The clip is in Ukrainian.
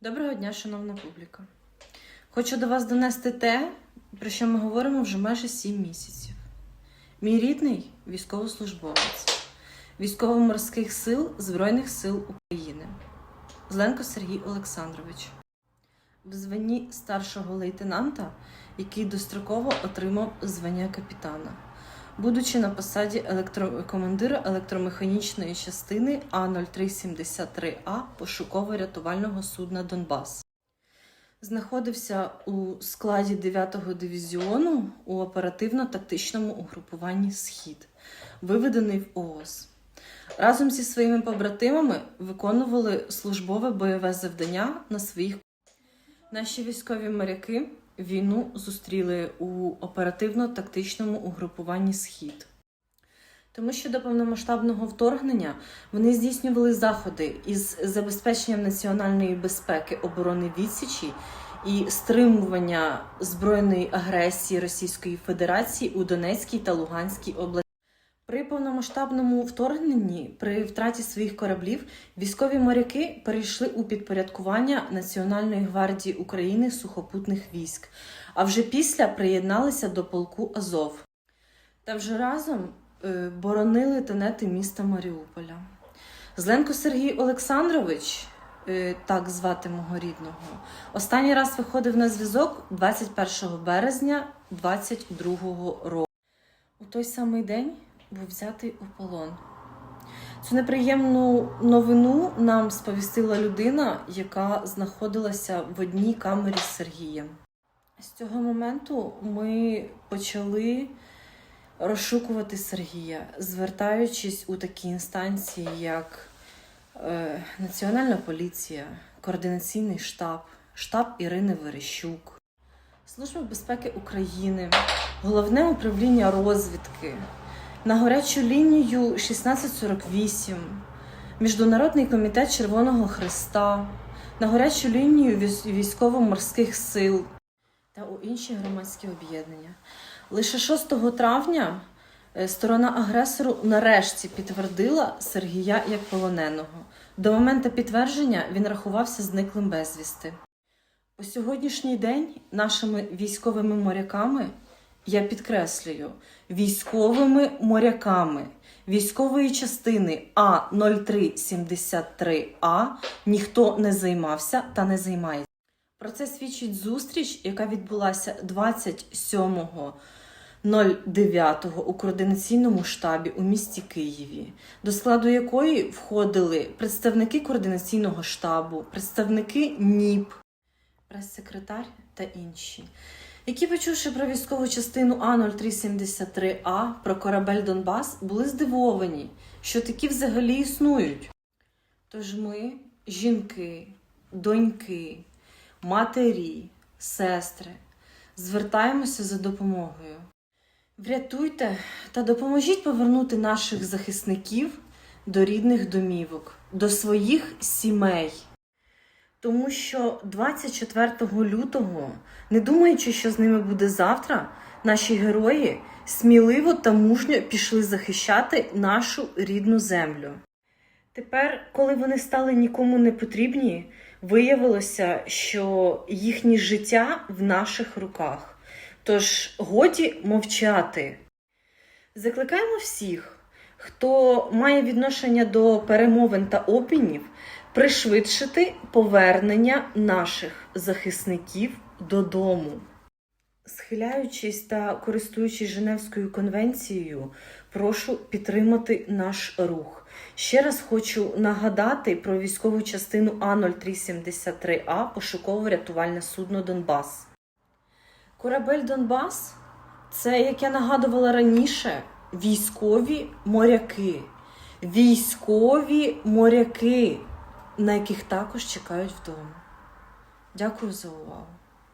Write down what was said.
Доброго дня, шановна публіка. Хочу до вас донести те, про що ми говоримо вже майже сім місяців. Мій рідний військовослужбовець військово-морських сил Збройних сил України Зленко Сергій Олександрович в званні старшого лейтенанта, який достроково отримав звання капітана, будучи на посаді електро... командира електромеханічної частини А0373А пошуково-рятувального судна Донбас. Знаходився у складі 9-го дивізіону у оперативно-тактичному угрупуванні Схід, виведений в ООС. Разом зі своїми побратимами виконували службове бойове завдання на своїх Наші військові моряки війну зустріли у оперативно-тактичному угрупуванні Схід. Тому що до повномасштабного вторгнення вони здійснювали заходи із забезпеченням національної безпеки, оборони відсічі і стримування збройної агресії Російської Федерації у Донецькій та Луганській області. При повномасштабному вторгненні, при втраті своїх кораблів, військові моряки перейшли у підпорядкування Національної гвардії України сухопутних військ, а вже після приєдналися до полку Азов. Та вже разом е, боронили тенети міста Маріуполя. Зленко Сергій Олександрович, е, так звати мого рідного, останній раз виходив на зв'язок 21 березня 22 року. У той самий день був взятий у полон. Цю неприємну новину нам сповістила людина, яка знаходилася в одній камері з Сергієм. З цього моменту ми почали розшукувати Сергія, звертаючись у такі інстанції, як е, Національна поліція, координаційний штаб, штаб Ірини Верещук, Служба безпеки України, головне управління розвідки на гарячу лінію 1648, Міжнародний комітет Червоного Христа, на гарячу лінію військово-морських сил та у інші громадські об'єднання. Лише 6 травня е, сторона агресору нарешті підтвердила Сергія як полоненого. До моменту підтвердження він рахувався зниклим безвісти. По сьогоднішній день нашими військовими моряками я підкреслюю, військовими моряками військової частини А0373А ніхто не займався та не займається. Про це свідчить зустріч, яка відбулася 27.09 у координаційному штабі у місті Києві, до складу якої входили представники координаційного штабу, представники НІП, прес-секретар та інші які, почувши про військову частину А0373А про корабель Донбас, були здивовані, що такі взагалі існують. Тож ми, жінки, доньки, матері, сестри, звертаємося за допомогою. Врятуйте та допоможіть повернути наших захисників до рідних домівок, до своїх сімей. Тому що 24 лютого, не думаючи, що з ними буде завтра, наші герої сміливо та мужньо пішли захищати нашу рідну землю. Тепер, коли вони стали нікому не потрібні, виявилося, що їхнє життя в наших руках. Тож годі мовчати. Закликаємо всіх, хто має відношення до перемовин та обмінів, пришвидшити повернення наших захисників додому. Схиляючись та користуючись Женевською конвенцією, прошу підтримати наш рух. Ще раз хочу нагадати про військову частину А0373А пошуково-рятувальне судно Донбас. Корабель Донбас це, як я нагадувала раніше, військові моряки. Військові моряки, на яких також чекають вдома. Дякую за увагу.